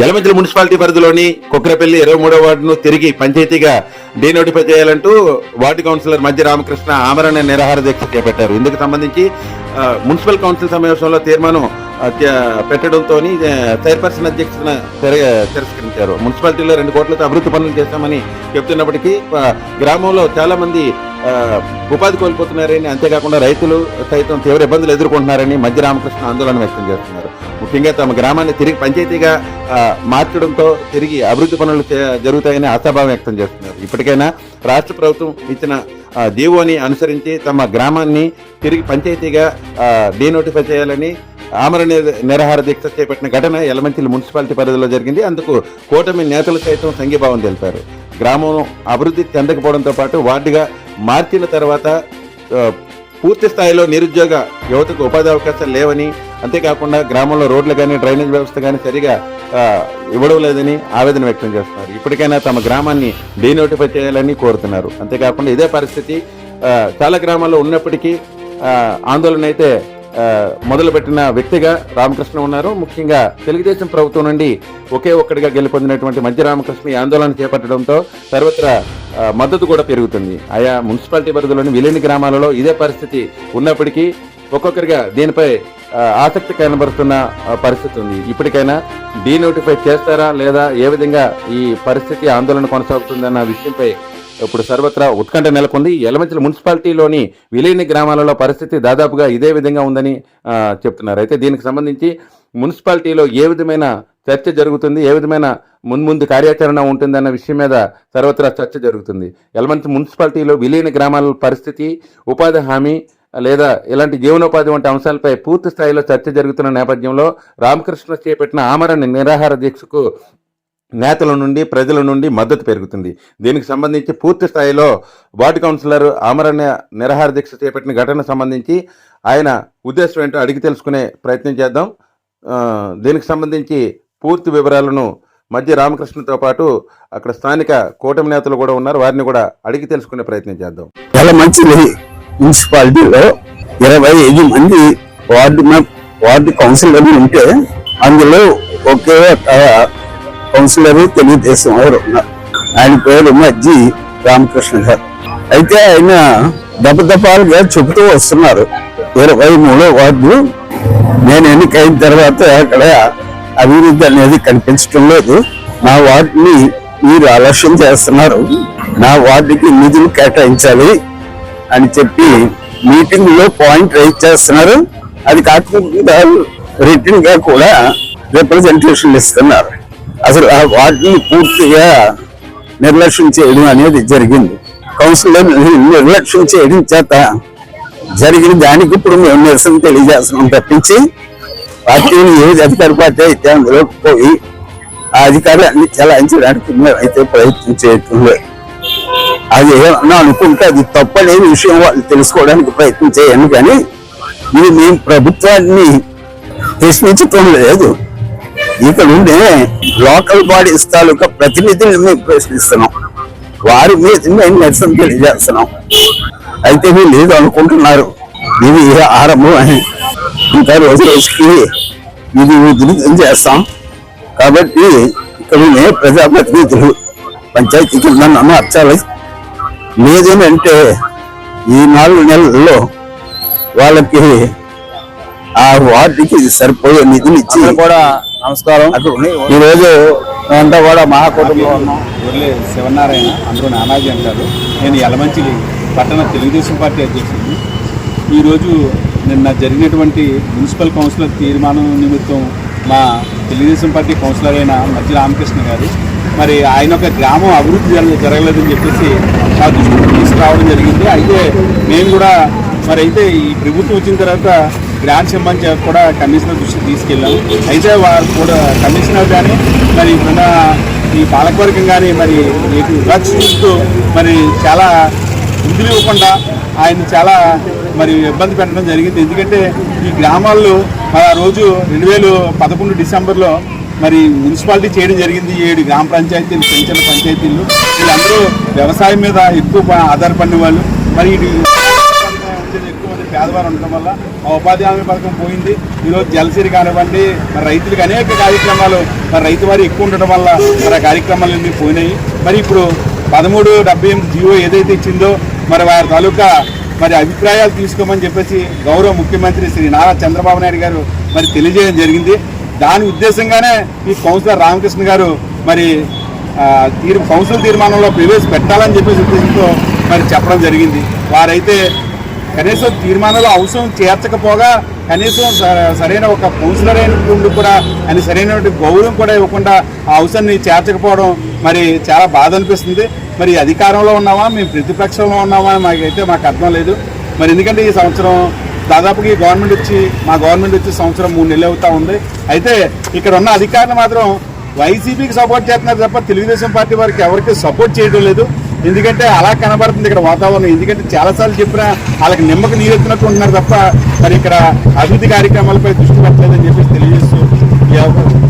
Yalamanchili municipality పరిధిలోని కుక్రపల్లి ఇరవై మూడో వార్డును తిరిగి పంచాయతీగా డీనోటిఫై చేయాలంటూ వార్డు కౌన్సిలర్ మధ్య రామకృష్ణ ఆమరణ నిరాహార దీక్ష చేపట్టారు. ఇందుకు సంబంధించి మున్సిపల్ కౌన్సిల్ సమావేశంలో తీర్మానం పెట్టడంతో చైర్పర్సన్ అధ్యక్షతన తిరస్కరించారు. మున్సిపాలిటీలో రెండు కోట్లతో అభివృద్ధి పనులు చేస్తామని చెప్తున్నప్పటికీ గ్రామంలో చాలా మంది ఉపాధి కోల్పోతున్నారని అంతేకాకుండా రైతులు సైతం తీవ్ర ఇబ్బందులు ఎదుర్కొంటున్నారని మధ్య రామకృష్ణ ఆందోళన వ్యక్తం చేస్తున్నారు. ముఖ్యంగా తమ గ్రామాన్ని తిరిగి పంచాయతీగా మార్చడంతో తిరిగి అభివృద్ధి పనులు జరుగుతాయని ఆశాభావం వ్యక్తం చేస్తున్నారు. ఇప్పటికైనా రాష్ట్ర ప్రభుత్వం ఇచ్చిన ఆ, జీవోని అనుసరించి తమ గ్రామాన్ని తిరిగి పంచాయతీగా డీనోటిఫై చేయాలని ఆమరణ నిర- నిరాహార దీక్ష చేపట్టిన ఘటన యలమంచిలి మున్సిపాలిటీ పరిధిలో జరిగింది. అందుకు కూటమి నేతలు సైతం సంఘీభావం తెలిపారు. గ్రామం అభివృద్ధి చెందకపోవడంతో పాటు వార్డుగా మార్చిన తర్వాత పూర్తి స్థాయిలో నిరుద్యోగ యువతకు ఉపాధి అవకాశాలు లేవని అంతేకాకుండా గ్రామంలో రోడ్లు కానీ డ్రైనేజ్ వ్యవస్థ కానీ సరిగా ఇవ్వడం లేదని ఆవేదన వ్యక్తం చేస్తున్నారు. ఇప్పటికైనా తమ గ్రామాన్ని డీనోటిఫై చేయాలని కోరుతున్నారు. అంతేకాకుండా ఇదే పరిస్థితి చాలా గ్రామాల్లో ఉన్నప్పటికీ ఆందోళన అయితే మొదలుపెట్టిన వ్యక్తిగా రామకృష్ణ ఉన్నారు. ముఖ్యంగా తెలుగుదేశం ప్రభుత్వం నుండి ఒకే ఒక్కడిగా గెలుపొందినటువంటి మధ్య రామకృష్ణ ఈ ఆందోళన చేపట్టడంతో సర్వత్రా మద్దతు కూడా పెరుగుతుంది. ఆయా మున్సిపాలిటీ పరిధిలోని విలీన గ్రామాలలో ఇదే పరిస్థితి ఉన్నప్పటికీ ఒక్కొక్కరిగా దీనిపై ఆసక్తి కనబరుస్తున్న పరిస్థితి ఉంది. ఇప్పటికైనా డీనోటిఫై చేస్తారా లేదా ఏ విధంగా ఈ పరిస్థితి ఆందోళన కొనసాగుతుందన్న విషయంపై ఇప్పుడు సర్వత్రా ఉత్కంఠ నెలకొంది. ఎలమంచల మున్సిపాలిటీలోని విలీన గ్రామాలలో పరిస్థితి దాదాపుగా ఇదే విధంగా ఉందని చెప్తున్నారు. అయితే దీనికి సంబంధించి మున్సిపాలిటీలో ఏ విధమైన చర్చ జరుగుతుంది ఏ విధమైన ముందు కార్యాచరణ ఉంటుందన్న విషయం మీద సర్వత్రా చర్చ జరుగుతుంది. ఎలమంచి మున్సిపాలిటీలో విలీన గ్రామాల పరిస్థితి ఉపాధి హామీ లేదా ఇలాంటి జీవనోపాధి వంటి అంశాలపై పూర్తి స్థాయిలో చర్చ జరుగుతున్న నేపథ్యంలో రామకృష్ణ చేపట్టిన ఆమరణ నిరాహార దీక్షకు నేతల నుండి ప్రజల నుండి మద్దతు పెరుగుతుంది. దీనికి సంబంధించి పూర్తి స్థాయిలో వార్డు కౌన్సిలర్ ఆమరణ నిరాహార దీక్ష చేపట్టిన ఘటన సంబంధించి ఆయన ఉద్దేశం ఏంటో అడిగి తెలుసుకునే ప్రయత్నం చేద్దాం. దీనికి సంబంధించి పూర్తి వివరాలను మధ్య రామకృష్ణతో పాటు అక్కడ స్థానిక కూటమి నేతలు కూడా ఉన్నారు. వారిని కూడా అడిగి తెలుసుకునే ప్రయత్నం చేద్దాం. చాలా మంచిది. మున్సిపాలిటీలో ఇరవై ఐదు మంది వార్డు వార్డు కౌన్సిలర్లు ఉంటే అందులో ఒకే కౌన్సిలర్ తెలుగుదేశం వారు ఉన్నారు ఆయన పేరు మజ్జి రామకృష్ణ గారు. అయితే ఆయన దపదపాలుగా చెబుతూ వస్తున్నారు. ఇరవై మూడో వార్డు నేను ఎన్నికైన తర్వాత అక్కడ అభివృద్ధి అనేది కనిపించడం లేదు. నా వార్డుని మీరు ఆలస్యం చేస్తున్నారు. నా వార్డుకి నిధులు కేటాయించాలి. అని చెప్పి మీటింగ్లో పాయింట్ రైజ్ చేస్తున్నారు. అది కాకుండా రిటర్న్గా కూడా రిప్రజెంటేషన్ ఇస్తున్నారు. అసలు ఆ వాటిని పూర్తిగా నిర్లక్ష్యం చేయడం అనేది జరిగింది. కౌన్సిలర్ నిర్లక్ష్యం చేయడం చేత జరిగిన దానికి ఇప్పుడు మేము నిరసన తెలియజేస్తున్నాం తప్పించి పార్టీని ఏది అధికార పార్టీ అయితే అందులో పోయి ఆ అధికారాన్ని చలాయించడానికి మేమైతే అయితే ప్రయత్నం చేయటం లేదు అది ఏమన్నా అనుకుంటే అది తప్పనే విషయం వాళ్ళు తెలుసుకోవడానికి ప్రయత్నం చేయండి కానీ ఇది మేము ప్రభుత్వాన్ని ప్రశ్నించటం లేదు. ఇక్కడ ఉండే లోకల్ బాడీస్ తాలూకా ప్రతినిధులను మేము ప్రశ్నిస్తున్నాం. వారి మీద మేము నిరసన తెలియజేస్తున్నాం. అయితే వీళ్ళు ఏదో అనుకుంటున్నారు. ఇది ఆరంభం అని. ఇంకా రోజు రోజుకి ఇది ఉధృతం చేస్తాం. కాబట్టి ఇక్కడ ఉండే ప్రజాప్రతినిధులు పంచాయతీ కింద నన్ను మార్చాలి లేదేనంటే ఈ నాలుగు నెలల్లో వాళ్ళకి ఆ వార్డుకి సరిపోయే నిధులు ఇచ్చి కూడా నమస్కారం. అక్కడ ఉన్నాయి. ఈ రోజు మేమంతా కూడా మహాకుటుంబంలో ఉన్నాం. ఊర్లే శివనారాయణ అందరూ నానాజీ అంటారు. నేను యలమంచిలి పట్టణ తెలుగుదేశం పార్టీ అధ్యక్షుడిని. ఈరోజు నిన్న జరిగినటువంటి మున్సిపల్ కౌన్సిలర్ తీర్మానం నిమిత్తం మా తెలుగుదేశం పార్టీ కౌన్సిలర్ అయిన మధ్య రామకృష్ణ గారు మరి ఆయన ఒక గ్రామం అభివృద్ధి జరగ- జరగలేదని చెప్పేసి మా దృష్టికి తీసుకురావడం జరిగింది. అయితే మేము కూడా మరి అయితే ఈ ప్రభుత్వం వచ్చిన తర్వాత గ్రాండ్ సంబంధించి కూడా కమిషనర్ దృష్టికి తీసుకెళ్ళాం అయితే వారు కూడా కమిషనర్ కానీ మరి మన ఈ పాలకవర్గం కానీ మరి ఇటు చూస్తూ మరి చాలా నిధులు ఇవ్వకుండా ఆయన చాలా మరి ఇబ్బంది పెట్టడం జరిగింది. ఎందుకంటే ఈ గ్రామాల్లో మరి ఆ రోజు రెండు వేలు పదకొండు డిసెంబర్లో మరి మున్సిపాలిటీ చేయడం జరిగింది. ఏడు గ్రామ పంచాయతీలు పెంచిన పంచాయతీలు. వీళ్ళందరూ వ్యవసాయం మీద ఎక్కువ ఆధారపడిన వాళ్ళు. మరి ఇటు ఎక్కువ మంది పేదవారు ఉండటం వల్ల ఆ ఉపాధి హామీ పథకం పోయింది. ఈరోజు జలసిరి కానివ్వండి మరి రైతులకు అనేక కార్యక్రమాలు మరి రైతు వారి ఎక్కువ ఉండటం వల్ల మరి ఆ కార్యక్రమాలన్నీ పోయినాయి. మరి ఇప్పుడు పదమూడు డెబ్బై ఎనిమిది జీవో ఏదైతే ఇచ్చిందో మరి వారి తాలూకా మరి అభిప్రాయాలు తీసుకోమని చెప్పేసి గౌరవ ముఖ్యమంత్రి శ్రీ నారా చంద్రబాబు నాయుడు గారు మరి తెలియజేయడం జరిగింది. దాని ఉద్దేశంగానే ఈ కౌన్సిలర్ రామకృష్ణ గారు మరి తీరు తీర్ కౌన్సిల్ తీర్మానంలో ప్రవేశపెట్టాలని చెప్పేసి ఉద్దేశంతో మరి చెప్పడం జరిగింది. వారైతే కనీసం తీర్మానంలో అవసరం చేర్చకపోగా కనీసం సరైన ఒక కౌన్సిలర్ అయినటువంటి కూడా అని సరైనటువంటి గౌరవం కూడా ఇవ్వకుండా ఆ అవసరాన్ని చేర్చకపోవడం మరి చాలా బాధ అనిపిస్తుంది. మరి అధికారంలో ఉన్నామా? మేము ప్రతిపక్షంలో ఉన్నామా? మాకైతే మాకు అర్థం లేదు. మరి ఎందుకంటే ఈ సంవత్సరం దాదాపుగా ఈ గవర్నమెంట్ వచ్చి మా గవర్నమెంట్ వచ్చి సంవత్సరం మూడు నెలలు అవుతా ఉంది. అయితే ఇక్కడ ఉన్న అధికారులు మాత్రం వైసీపీకి సపోర్ట్ చేస్తున్నారు తప్ప తెలుగుదేశం పార్టీ వారికి ఎవరికి సపోర్ట్ చేయడం లేదు. ఎందుకంటే అలా కనబడుతుంది ఇక్కడ వాతావరణం. ఎందుకంటే చాలాసార్లు చెప్పినా వాళ్ళకి నిమ్మకు నీరు ఎత్తినట్టు ఉంటున్నారు తప్ప మరి ఇక్కడ అభివృద్ధి కార్యక్రమాలపై దృష్టి పెట్టలేదని చెప్పేసి తెలియజేస్తూ ఈ అవకాశం